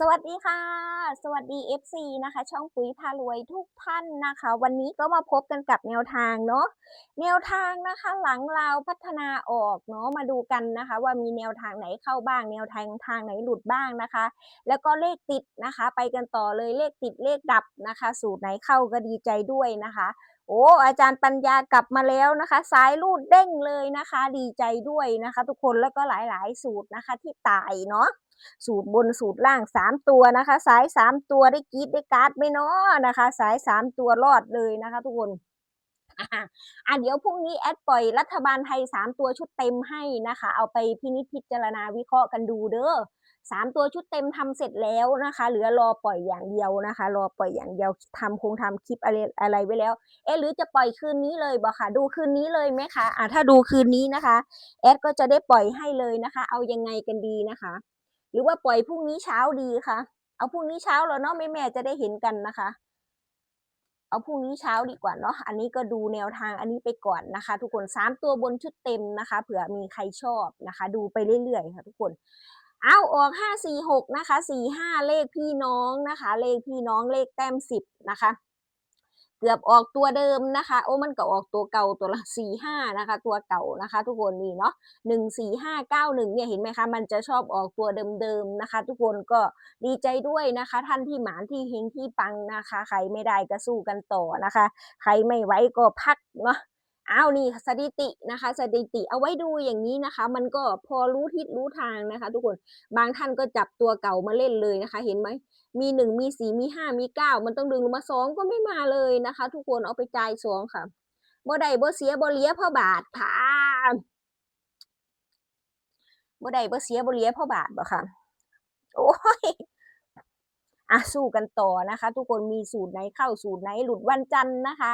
สวัสดีค่ะ สวัสดี FC นะคะ ช่องปุ๋ยพารวยทุกท่านนะคะ วันนี้ก็มาพบกันกับแนวทางเนาะแนวทางนะคะหลังเราพัฒนาออกเนาะมาดูกันนะคะ ว่ามีแนวทางไหนเข้าบ้าง แนวทางทางไหนหลุดบ้างนะคะ แล้วก็เลขติดนะคะ ไปกันต่อเลยเลขติดเลขดับนะคะ สูตรไหนเข้าก็ดีใจด้วยนะคะ โอ้อาจารย์ปัญญากลับมาแล้วนะคะสายรูดเด้งเลยนะคะ ดีใจด้วยนะคะ ทุกคนแล้วก็หลายๆ สูตรนะคะที่ตายเนาะสูตรบนสูตรล่างสามตัวนะคะ สายสามตัวได้กีดได้การ์ดไหม่เนาะนะคะ สายสามตัวรอดเลยนะคะ ทุกคนอะอะเดี๋ยวพรุ่งนี้แอดปล่อยรัฐบาลไทยสามตัวชุดเต็มให้นะคะ เอาไปพินิจพิจารณาวิเคราะห์กันดูเด้อ สามตัวชุดเต็มทำเสร็จแล้วนะคะเหลือรอปล่อยอย่างเดียวนะคะ รอปล่อยอย่างเดียวทำคงทำคลิปอะไรอะไรไว้แล้ว เอ๊หรือจะปล่อยคืนนี้เลยบ่ค่ะ ดูคืนนี้เลยไหมคะอะถ้าดูคืนนี้นะคะแอดก็จะได้ปล่อยให้เลยนะคะ เอายังไงกันดีนะคะ หรือว่าปล่อยพรุ่งนี้เช้าดีคะเอาพรุ่งนี้เช้าแล้วเนาะแม่แม่จะได้เห็นกันนะคะ เอาพรุ่งนี้เช้าดีกว่าเนาะอันนี้ก็ดูแนวทางอันนี้ไปก่อนนะคะ ทุกคนสามตัวบนชุดเต็มนะคะ เผื่อมีใครชอบนะคะ ดูไปเรื่อยๆค่ะทุกคน เอาออกห้าสี่หกนะคะสี่ห้าเลขพี่น้องนะคะ เลขพี่น้องเลขแต้มสิบนะคะ เกือบออกตัวเดิมนะคะ โอ้มันก็ออกตัวเก่าตัวละสี่ห้านะคะ ตัวเก่านะคะ ทุกคนนี่เนาะหนึ่งสี่ห้าเก้าหนึ่งเนี่ยเห็นไหมคะ มันจะชอบออกตัวเดิมๆนะคะ ทุกคนก็ดีใจด้วยนะคะ ท่านที่หมานที่เฮงที่ปังนะคะ ใครไม่ได้ก็สู้กันต่อนะคะ ใครไม่ไหวก็พักเนาะ อ้าวนี่สถิตินะคะ สถิติเอาไว้ดูอย่างนี้นะคะ มันก็พอรู้ทิศรู้ทางนะคะ ทุกคนบางท่านก็จับตัวเก่ามาเล่นเลยนะคะ เห็นไหมมีหนึ่งมีสี่มีห้ามีเก้ามันต้องดึงลงมาสองก็ไม่มาเลยนะคะ ทุกคนเอาไปจ่ายสองค่ะบ่ได้บ่เสียบ่เลี้ยพ่อบาทค่ะบ่ได้บ่เสียบ่เลี้ยพ่อบาทบ่ค่ะ โอ้ย อะสู้กันต่อนะคะ ทุกคนมีสูตรไหนเข้าสูตรไหนหลุดวันจันทร์นะคะ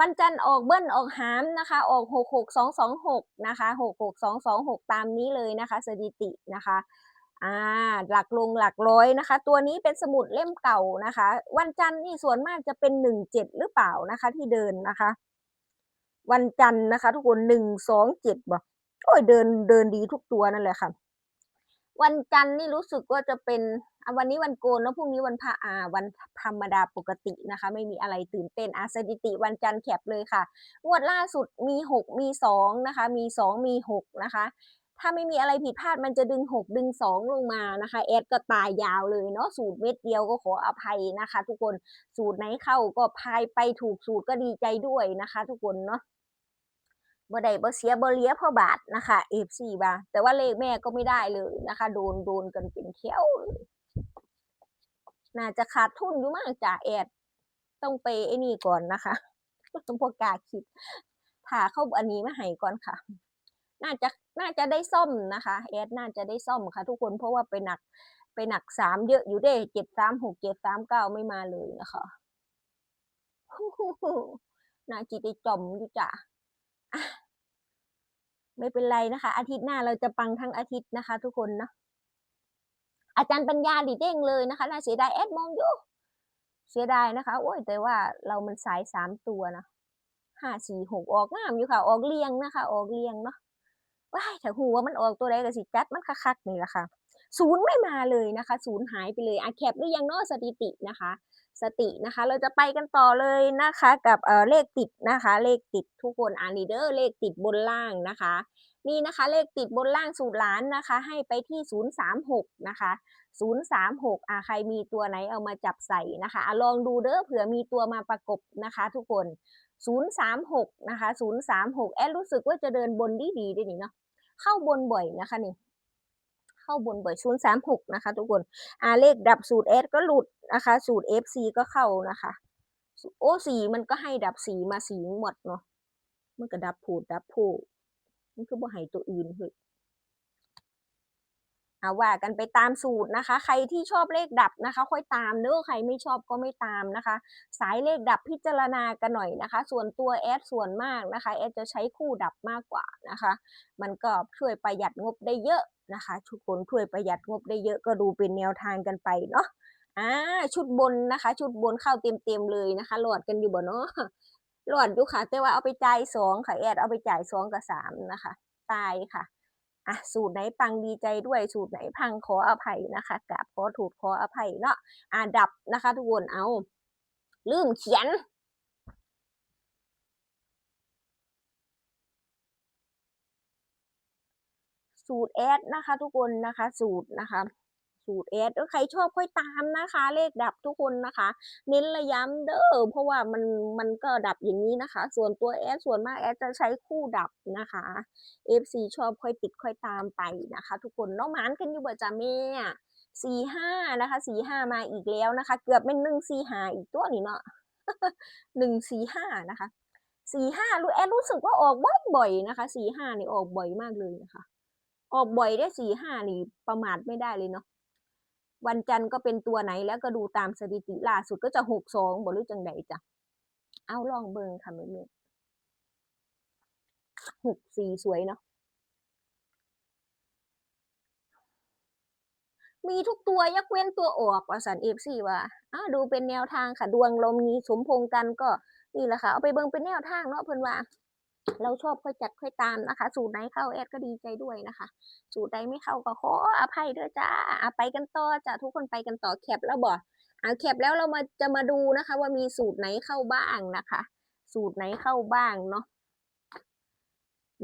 วันจันทร์ออกเบิ้ลออกหามนะคะ ออกหกหกสองสองหกนะคะหกหกสองสองหกตามนี้เลยนะคะ สถิตินะคะอ่าหลักลงหลักร้อยนะคะ ตัวนี้เป็นสมุดเล่มเก่านะคะ วันจันทร์นี่ส่วนมากจะเป็นหนึ่งเจ็ดหรือเปล่านะคะ ที่เดินนะคะ วันจันทร์นะคะ ทุกคนหนึ่งสองเจ็ดบอกโอ้ยเดินเดินดีทุกตัวนั่นแหละค่ะ วันจันทร์นี่รู้สึกว่าจะเป็นวันนี้วันโกนแล้วพรุ่งนี้วันพระอาวันธรรมดาปกตินะคะ ไม่มีอะไรตื่นเต้นอาสถิติวันจันทร์แคบเลยค่ะงวดล่าสุดมีหกมีสองนะคะ มีสองมีหกนะคะ ถ้าไม่มีอะไรผิดพลาดมันจะดึงหกดึงสองลงมานะคะแอดก็ตายยาวเลยเนาะสูตรเม็ดเดียวก็ขออภัยนะคะ ทุกคนสูตรไหนเข้าก็พายไปถูกสูตรก็ดีใจด้วยนะคะ ทุกคนเนาะ บ่ได้บ่เสียบ่เลียเพราะบาทนะคะ FC บ่าแต่ว่าเลขแม่ก็ไม่ได้เลยนะคะ โดนโดนกันเป็นเที่ยวน่าจะขาดทุนอยู่มากจ้ะแอด ต้องไปไอ้นี่ก่อนนะคะต้องพวกกาคิดถ้าเข้าอันนี้มาให้ก่อนค่ะ น่าจะน่าจะได้ซ่อมนะคะแอดน่าจะได้ซ่อมค่ะ ทุกคนเพราะว่าไปหนักไปหนักสามเยอะอยู่เด้เจ็ดสามหกเจ็ดสามเก้าไม่มาเลยนะคะน่าจิตได้จมอยู่จ้ะอะ ไม่เป็นไรนะคะ อาทิตย์หน้าเราจะปังทั้งอาทิตย์นะคะ ทุกคนเนาะอาจารย์ปัญญาดีเด้งเลยนะคะน่าเสียดายแอดมองอยู่เสียดายนะคะ โอ้ยแต่ว่าเรามันสายสามตัวนะห้าสี่หกออกงามอยู่ค่ะ ออกเรียงนะคะ ออกเรียงเนาะว้ายถ้าหูว่ามันออกตัวใดก็สิจัดมันคักๆนี่แหละค่ะศูนย์ไม่มาเลยนะคะ ศูนย์หายไปเลยอะแคปหรือยังเนาะสถิตินะคะ สตินะคะ เราจะไปกันต่อเลยนะคะ กับเออเลขติดนะคะ เลขติดทุกคนอ่านลีเดอร์เลขติดบนล่างนะคะ นี่นะคะเลขติดบนล่างสูตรล้านนะคะ ให้ไปที่ศูนย์สามหกนะคะศูนย์สามหกอะใครมีตัวไหนเอามาจับใส่นะคะอะลองดูเด้อเผื่อมีตัวมาประกบนะคะ ทุกคนศูนย์สามหกนะคะศูนย์สามหกแอดรู้สึกว่าจะเดินบนดีดีด้วยนี่เนาะเข้าบนบ่อยนะคะนี่ เข้าบนบ่อยศูนย์สามหกนะคะ ทุกคนอ่าเลขดับสูตร S ก็หลุดนะคะ สูตร FC ก็เข้านะคะ โอ้สีมันก็ให้ดับสีมาสีหมดเนาะมันก็ดับผูดดับผูมันคือบ่ให้ตัวอื่นเฮ้ยเอาว่ากันไปตามสูตรนะคะ ใครที่ชอบเลขดับนะคะ ค่อยตามเด้อใครไม่ชอบก็ไม่ตามนะคะ สายเลขดับพิจารณากันหน่อยนะคะ ส่วนตัวแอดส่วนมากนะคะแอดจะใช้คู่ดับมากกว่านะคะ มันก็ช่วยประหยัดงบได้เยอะ นะคะทุกคนช่วยประหยัดงบได้เยอะก็ดูเป็นแนวทางกันไปเนาะอ่าชุดบนนะคะ ชุดบนเข้าเต็มๆเลยนะคะหลอดกันอยู่บ่เนาะหลอดอยู่ค่ะ แต่ว่าเอาไปจ่ายสองค่ะแอดเอาไปจ่ายสองกับสามนะคะตายค่ะอะสูตรไหนปังดีใจด้วยสูตรไหนพังขออภัยนะคะกราบขอถูกขออภัยเนาะอะดับนะคะ ทุกคนเอาลืมเขียน สูตรแอดนะคะ ทุกคนนะคะ สูตรนะคะสูตรแอดเออใครชอบค่อยตามนะคะ เลขดับทุกคนนะคะ เน้นระย้ำเด้อเพราะว่ามันมันก็ดับอย่างนี้นะคะ ส่วนตัวแอดส่วนมากแอดจะใช้คู่ดับนะคะ FC ชอบค่อยติดค่อยตามไปนะคะ ทุกคนน้องหมานกันอยู่บ่จ้าแม่สี่ห้านะคะสี่ห้ามาอีกแล้วนะคะ เกือบเป็นหนึ่งสี่ห้าอีกตัวนี่เนาะหนึ่งสี่ห้านะคะสี่ห้ารู้แอดรู้สึกว่าออกบ่อยๆนะคะสี่ห้านี่ออกบ่อยมากเลยนะคะ ออกบ่อยได้สี่ห้านี่ประมาทไม่ได้เลยเนาะวันจันทร์ก็เป็นตัวไหนแล้วก็ดูตามสถิติล่าสุดก็จะหกสองบ่รู้จังใดจ้ะเอาลองเบิงค่ะแม่ๆหกสี่สวยเนาะมีทุกตัวยกเว้นตัวออกว่าสันเอฟซีว่าอ้าดูเป็นแนวทางค่ะดวงลมนี้สมพงกันก็นี่แหละค่ะ เอาไปเบิ่งเป็นแนวทางเนาะเพิ่อนว่า เราชอบค่อยจัดค่อยตามนะคะ สูตรไหนเข้าแอดก็ดีใจด้วยนะคะ สูตรใดไม่เข้าก็ขออภัยด้วยจ้าอไปกันต่อจ้ะทุกคนไปกันต่อแคปแล้วบ่อะแคปแล้วเรามาจะมาดูนะคะ ว่ามีสูตรไหนเข้าบ้างนะคะ สูตรไหนเข้าบ้างเนาะ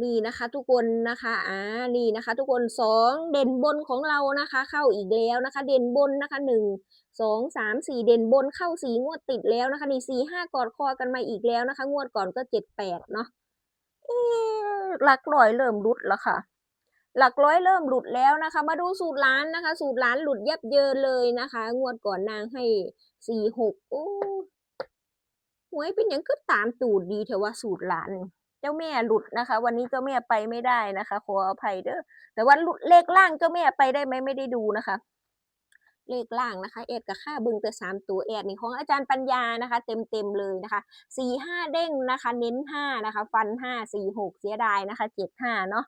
นี่นะคะ ทุกคนนะคะอ่านี่นะคะ ทุกคนสองเด่นบนของเรานะคะ เข้าอีกแล้วนะคะ เด่นบนนะคะหนึ่งสองสามสี่เด่นบนเข้าสีงวดติดแล้วนะคะนี่สี่ห้ากอดคอกันมาอีกแล้วนะคะ งวดก่อนก็เจ็ดแปดเนาะ หลักร้อยเริ่มรุดแล้วค่ะ หลักร้อยเริ่มหลุดแล้วนะคะ มาดูสูตรล้านนะคะ สูตรล้านหลุดยับเยินเลยนะคะ งวดก่อนนางให้สี่หกโอ้หวยเป็นอย่างก็ตามตูดดีเถอะว่าสูตรล้านเจ้าแม่หลุดนะคะ วันนี้เจ้าแม่ไปไม่ได้นะคะ ขออภัยเด้อแต่ว่าหลุดเลขล่างเจ้าแม่ไปได้ไหมไม่ได้ดูนะคะ เลขล่างนะคะเอ็ดกับค่าบึงแต่สามตัวเอ็ดนี่ของอาจารย์ปัญญานะคะ เต็มเต็มเลยนะคะสี่ห้าเด้งนะคะ เน้นห้านะคะ ฟันห้าสี่หกเสียดายนะคะเจ็ดห้าเนาะ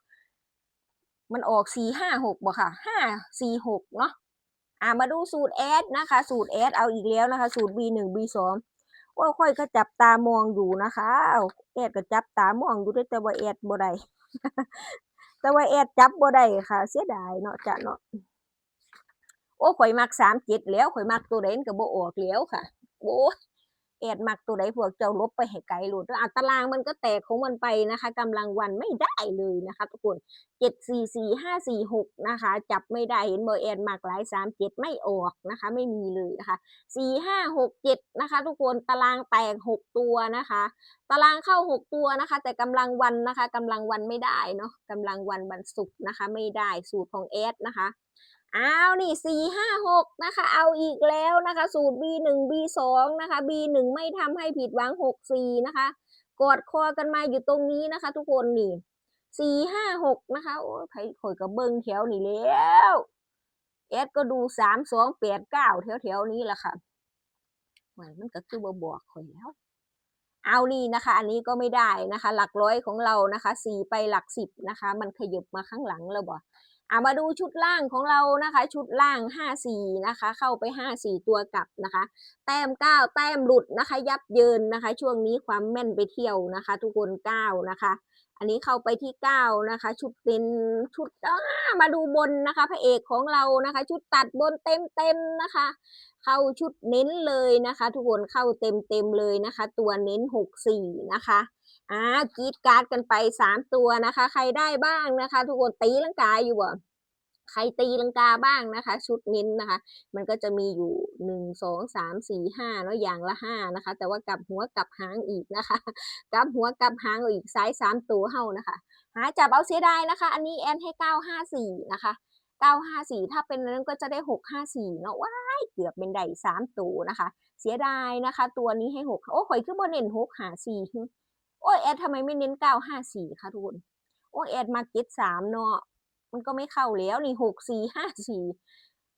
มันออกสี่ห้าหกบ่ค่ะห้าสี่หกเนาะอ่ามาดูสูตรแอดนะคะ สูตรแอดเอาอีกแล้วนะคะ สูตร B หนึ่ง B สองว่าค่อยก็จับตามองอยู่นะคะเอาแอดก็จับตามองอยู่ด้วยแต่ว่าแอดบ่ได้แต่ว่าแอดจับบ่ได้ค่ะ เสียดายเนาะจ้ะเนาะ โอ้ข่อยมักสามเจ็ดแล้วข่อยมักตัวใดนก็บ่ออกแล้วค่ะ โอ้แอดมักตัวใดพวกเจ้าลบไปให้ไกลโลดแล้วอัตารางมันก็แตกของมันไปนะคะกำลังวันไม่ได้เลยนะคะ ทุกคนเจ็ดสี่สี่ห้าสี่หกนะคะ จับไม่ได้เห็นบอแอดมักหลายสามเจ็ดไม่ออกนะคะ ไม่มีเลยนะคะสี่ห้าหกเจ็ดนะคะ ทุกคนตารางแตกหกตัวนะคะ ตารางเข้าหกตัวนะคะ แต่กำลังวันนะคะกำลังวันไม่ได้เนาะกำลังวันวันศุกร์นะคะ ไม่ได้สูตรของแอดนะคะ อ้าวนี่สี่ห้าหกนะคะ เอาอีกแล้วนะคะ สูตร B หนึ่ง B สองนะคะ B หนึ่งไม่ทำให้ผิดหวังหกสี่นะคะ กอดคอกันมาอยู่ตรงนี้นะคะ ทุกคนนี่สี่ห้าหกนะคะ โอ้ยไผข่อยกับเบิงแถวนี่แล้วแอดก็ดูสามสองแปดเก้าแถวแถวๆนี้แหละค่ะเหวยมันก็คือบบอกข่อยแล้ว เอานี่นะคะ อันนี้ก็ไม่ได้นะคะ หลักร้อยของเรานะคะสี่ไปหลักสิบนะคะ มันขยบมาข้างหลังแล้วบ่ อะมาดูชุดล่างของเรานะคะ ชุดล่างห้าสี่นะคะ เข้าไปห้าสี่ตัวกลับนะคะ แต้มเก้าแต้มหลุดนะคะ ยับเยินนะคะ ช่วงนี้ความแม่นไปเที่ยวนะคะ ทุกคนเก้านะคะ อันนี้เข้าไปที่เก้านะคะ ชุดเป็นชุดมาดูบนนะคะ พระเอกของเรานะคะ ชุดตัดบนเต็มเต็มๆนะคะ เข้าชุดเน้นเลยนะคะ ทุกคนเข้าเต็มเต็มๆเลยนะคะ ตัวเน้นหกสี่นะคะ อ่ากีดการ์ดกันไปสามตัวนะคะ ใครได้บ้างนะคะ ทุกคนตีลังกาอยู่บ่ใครตีลังกาบ้างนะคะ ชุดเน้นนะคะ มันก็จะมีอยู่หนึ่งสองสามสี่ห้าเนาะอย่างละห้านะคะ แต่ว่ากลับหัวกลับหางอีกนะคะกลับหัวกลับหางอีกซ้ายสามตัวเฮานะคะ หาจับเอาเสียดายนะคะ อันนี้แอนให้เก้าห้าสี่นะคะเก้าห้าสี่ถ้าเป็นนั้นก็จะได้หกห้าสี่เนาะว้ายเกือบเป็นได้สามตัวนะคะ เสียดายนะคะ ตัวนี้ให้หกโอ้ข่อยคือบ่เน้นหกหาสี่ โอ้ยแอดทำไมไม่เน้นเก้าห้าสี่คะทุกคนโอ้ยแอดมาเก็ตสามเนาะมันก็ไม่เข้าแล้วนี่หกสี่ห้าสี่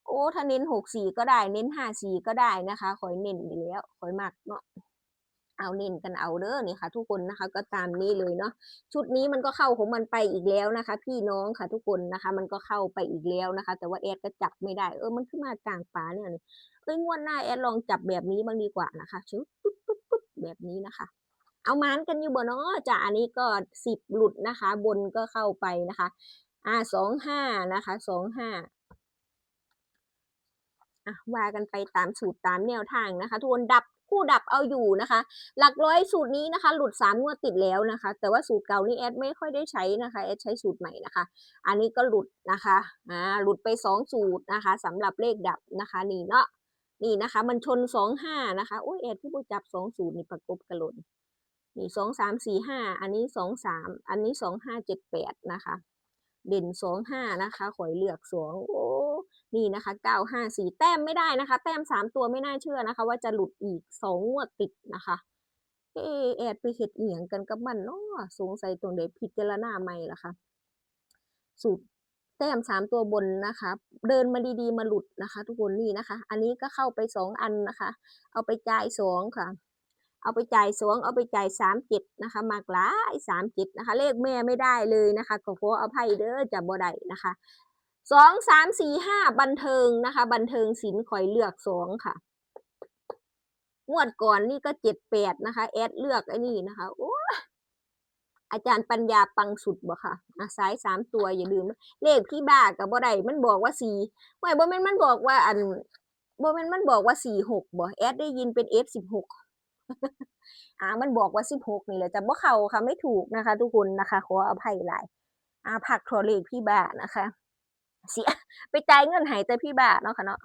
โอ้ถ้าเน้นหกสี่ก็ได้เน้นห้าสี่ก็ได้นะคะคอยเน้นอยู่แล้วคอยมักเนาะเอาเน้นกันเอาเด้อนี่ค่ะ ทุกคนนะคะ ก็ตามนี้เลยเนาะชุดนี้มันก็เข้าของมันไปอีกแล้วนะคะ พี่น้องค่ะทุกคนนะคะ มันก็เข้าไปอีกแล้วนะคะ แต่ว่าแอดก็จับไม่ได้เออมันขึ้นมากลางป่าเนี่ยนี่เอ้ยงวดหน้าแอดลองจับแบบนี้บ้างดีกว่านะคะชุดปุ๊บปุ๊บปุ๊บแบบนี้นะคะ เอามานกันอยู่บ่เนาะจ้ะอันนี้ก็สิบหลุดนะคะ บนก็เข้าไปนะคะอ่าสองห้านะคะสองห้าอะว่ากันไปตามสูตรตามแนวทางนะคะทุกคนดับคู่ดับเอาอยู่นะคะ หลักร้อยสูตรนี้นะคะ หลุดสามงวดติดแล้วนะคะ แต่ว่าสูตรเก่านี่แอดไม่ค่อยได้ใช้นะคะแอดใช้สูตรใหม่นะคะ อันนี้ก็หลุดนะคะอ่าหลุดไปสองสูตรนะคะสำหรับเลขดับนะคะนี่เนาะนี่นะคะ มันชนสองห้านะคะโอ้ยแอดที่ผู้จับสองสูตรนี่ประกบกันหล่น นี่สองสามสี่ห้าอันนี้สองสามอันนี้สองห้าเจ็ดแปดนะคะ เด่นสองห้านะคะข่อยเลือกสองโอ้นี่นะคะเก้าห้าสี่แต้มไม่ได้นะคะ แต้มสามตัวไม่น่าเชื่อนะคะ ว่าจะหลุดอีกสองงวดติดนะคะเออแอดไปเห็ดเอียงกันกับมันเนาะสงสัยตรงไหนพิจารณาใหม่ละคะสูตรแต้มสามตัวบนนะคะ เดินมาดีๆมาหลุดนะคะ ทุกคนนี่นะคะ อันนี้ก็เข้าไปสองอันนะคะ เอาไปจ่ายสองค่ะ เอาไปจ่ายสองเอาไปจ่ายสามเจ็ดนะคะมากหลายสามเจ็ดนะคะ เลขแม่ไม่ได้เลยนะคะก็ขออภัยเด้อจะบ่ได้นะคะสองสามสี่ห้าบันเทิงนะคะ บันเทิงศิลป์คอยเลือกสองค่ะงวดก่อนนี่ก็เจ็ดแปดนะคะ แอดเลือกไอ้นี่นะคะโอ้อาจารย์ปัญญาปังสุดบ่ค่ะอะสายสามตัวอย่าลืม เลขพี่บ้ากับบ่ได้มันบอกว่าสี่ไม่บ่แม่นมันบอกว่าอันบ่แม่นมันบอกว่าสี่หกบ่แอดได้ยินเป็นเอฟสิบหก อ่ามันบอกว่าสิบหกนี่แหละจะบ่เขาค่ะไม่ถูกนะคะ ทุกคนนะคะขออภัยหลายอ่าผักโทรเลขพี่บ้านะคะเสียไปจ่ายเงินให้แต่พี่บ้าเนาะค่ะเนาะ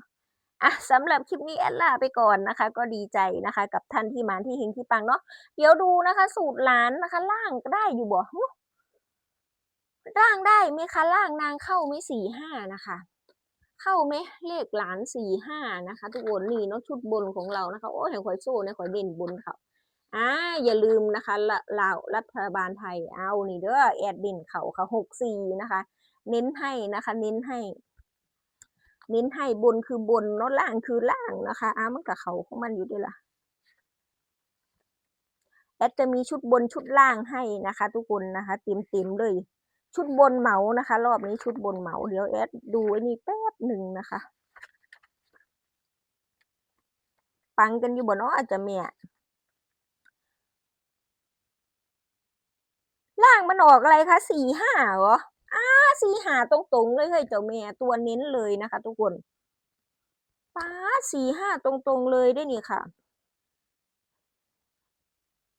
อะสำหรับคลิปนี้แอดลาไปก่อนนะคะ ก็ดีใจนะคะ กับท่านที่มาที่เฮงที่ปังเนาะเดี๋ยวดูนะคะ สูตรหลานนะคะ ล่างได้อยู่บ่หึล่างได้ไหมคะล่างนางเข้าไหมสี่ห้านะคะ เข้าไหมเลขหลานสี่ห้านะคะ ทุกคนนี่เนาะชุดบนของเรานะคะโอ้ยเห็นข่อยโซ่เนี่ยข่อยเด่นบนเขาอ่าอย่าลืมนะคะละลาวรัฐบาลไทยเอานี่เด้อแอดเด่นเขาค่ะหกสี่นะคะ เน้นให้นะคะ เน้นให้เน้นให้บนคือบนเนาะล่างคือล่างนะคะอ้ามันกับเขาของมันอยู่ด้วยล่ะแอดจะมีชุดบนชุดล่างให้นะคะ ทุกคนนะคะเต็มเต็มเลย ชุดบนเหมานะคะ รอบนี้ชุดบนเหมาเดี๋ยวแอดดูไอ้นี่แป๊บหนึ่งนะคะ ปังกันอยู่บนาะอาจจะเมียล่างมันออกอะไรคะสี่ห้าเหรออ้าสี่ห้าตรงๆเลยเฮ้ยเจ้าแม่ตัวเน้นเลยนะคะ ทุกคนป้าสี่ห้าตรงๆเลยได้นี่ค่ะ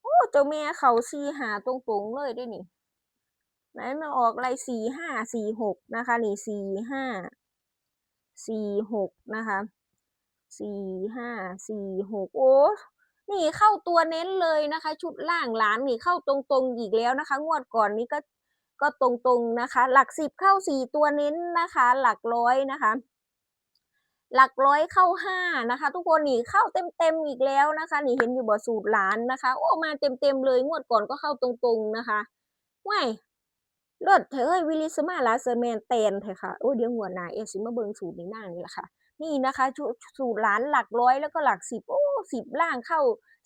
โอ้เจ้าแม่เขาสี่ห้าตรงๆเลยได้นี่ ไหนมันออกอะไรสี่ห้าสี่หกนะคะนี่สี่ห้าสี่หกนะคะสี่ห้าสี่หกโอ้นี่เข้าตัวเน้นเลยนะคะ ชุดล่างหลานนี่เข้าตรงๆอีกแล้วนะคะ งวดก่อนนี้ก็ก็ตรงๆนะคะ หลักสิบเข้าสี่ตัวเน้นนะคะ หลักร้อยนะคะ หลักร้อยเข้าห้านะคะ ทุกคนนี่เข้าเต็มๆอีกแล้วนะคะ นี่เห็นอยู่บ่สูตรหลานนะคะ โอ้มาเต็มๆเลยงวดก่อนก็เข้าตรงๆนะคะว้าย เลิศเถอเอ้ยวิลิสมาลาเซอร์แมนเตนเถอค่ะโอ้เดี๋ยวหัวหน้าเอซิมาเบิงสูตรนี้นั่งนี่แหละค่ะ นี่นะคะชุสูตรหลานหลักร้อยแล้วก็หลักสิบโอ้สิบล่างเข้า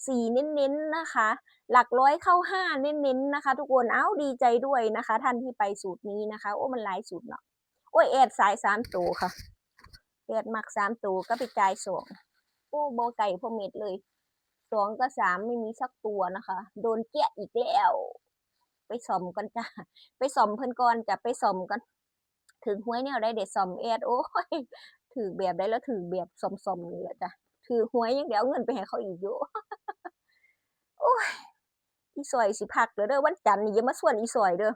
สี่เน้นๆนะคะ หลักร้อยเข้าห้าเน้นๆนะคะ ทุกคนเอ้าดีใจด้วยนะคะ ท่านที่ไปสูตรนี้นะคะ โอ้มันหลายสูตรเนาะโอ้ยแอดสายสามตัวค่ะแปดมักสามตัวก็ไปจ่ายสองโอ้โบไก่พอเม็ดเลยสองก็สามไม่มีสักตัวนะคะ โดนเกี้ยอีกแล้ว ไปสอมกันจ้าไปสอมเพิ่นก่อนจะไปสอมกันถึงหวยเนี่ยได้เด็ดสอมเอ็ดโอ้ยถือแบบได้แล้วถือแบบสอมสมนี่แหละจ้ะถือหวยยังเดี๋ยวเอาเงินไปให้เขาอีกอยู่โอ้ยอีสอยสิพักเด้อเด้อวันจันทร์นี่อย่ามาส่วนอีสอยเด้อ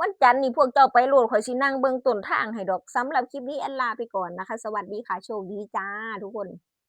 วันจันทร์นี่พวกเจ้าไปโหลดข่อยสินั่งเบิ่งต้นทางให้ดอกสำหรับคลิปนี้แอนลาไปก่อนนะคะ สวัสดีค่ะโชคดีจ้าทุกคน